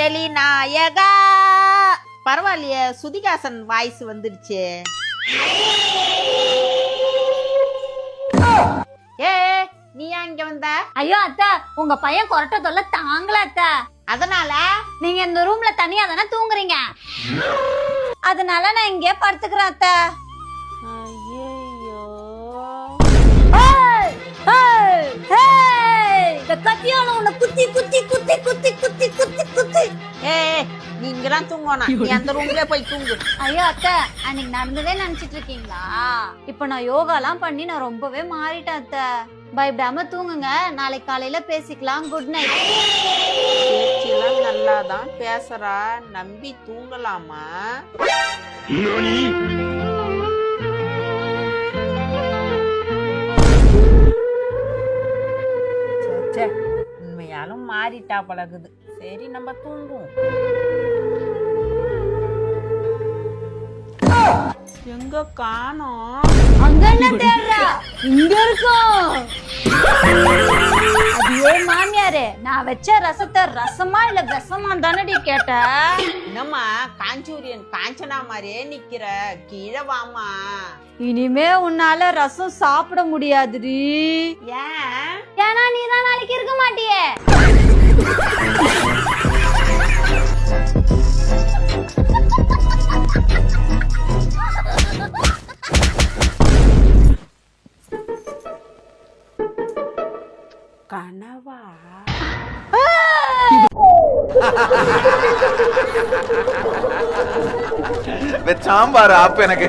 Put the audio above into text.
வெளிநாயகா. பரவாயில்லையே சுதிகாசன் வாய்ஸ் வந்துடுச்சு. ஏ நீ ஏன் இங்க வந்த? ஐயோ அத்தை உங்க பையன் கொரட்டை தொல்லை தாங்கல அத்தை. அதனால? நீங்க இந்த ரூம்ல தனியா தானே தூங்குறீங்க? அதனால நான் இங்கே படுத்துக்கிறேன் அத்தை. ஐயோ. இங்கதான் தூங்கணும் நீ அந்த ரூம்லயே போய் தூங்கு. ஐயோ அத்தை அன்னைக்கு நடந்ததே நினைச்சிட்டு இருக்கீங்களா இப்ப நான் யோகாலாம் பண்ணி நான் ரொம்பவே மாறிட்டேன் அத்தை. பயப்படாம தூங்குங்க. நாளைக்கு காலையில பேசிக்கலாம். குட் நைட் பேச்செல்லாம் நல்லா தான் பேசுறா. நம்பி தூங்கலாமா? உண்மையாலும் மாறிட்டா பழகுது. சரி நம்ம தூங்குவோம். எங்க காணோம்? அங்க என்ன தேடுற? இங்க இருக்கும் அது மாமியாரே நான் வச்ச ரசத்தை ரசமா இல்ல விஷமா தானடி கேட்ட? என்னம்மா காஞ்சூரியன் காஞ்சனா மாதிரியே நிக்கிற. கீழே வாமா இனிமே உன்னால ரசம் சாப்பிட முடியாதுடி. ஏன்? ஏன்னா நீ தான் நாளைக்கு இருக்க மாட்டியே. கனவா? சாம்பார் ஆப்பு எனக்கு.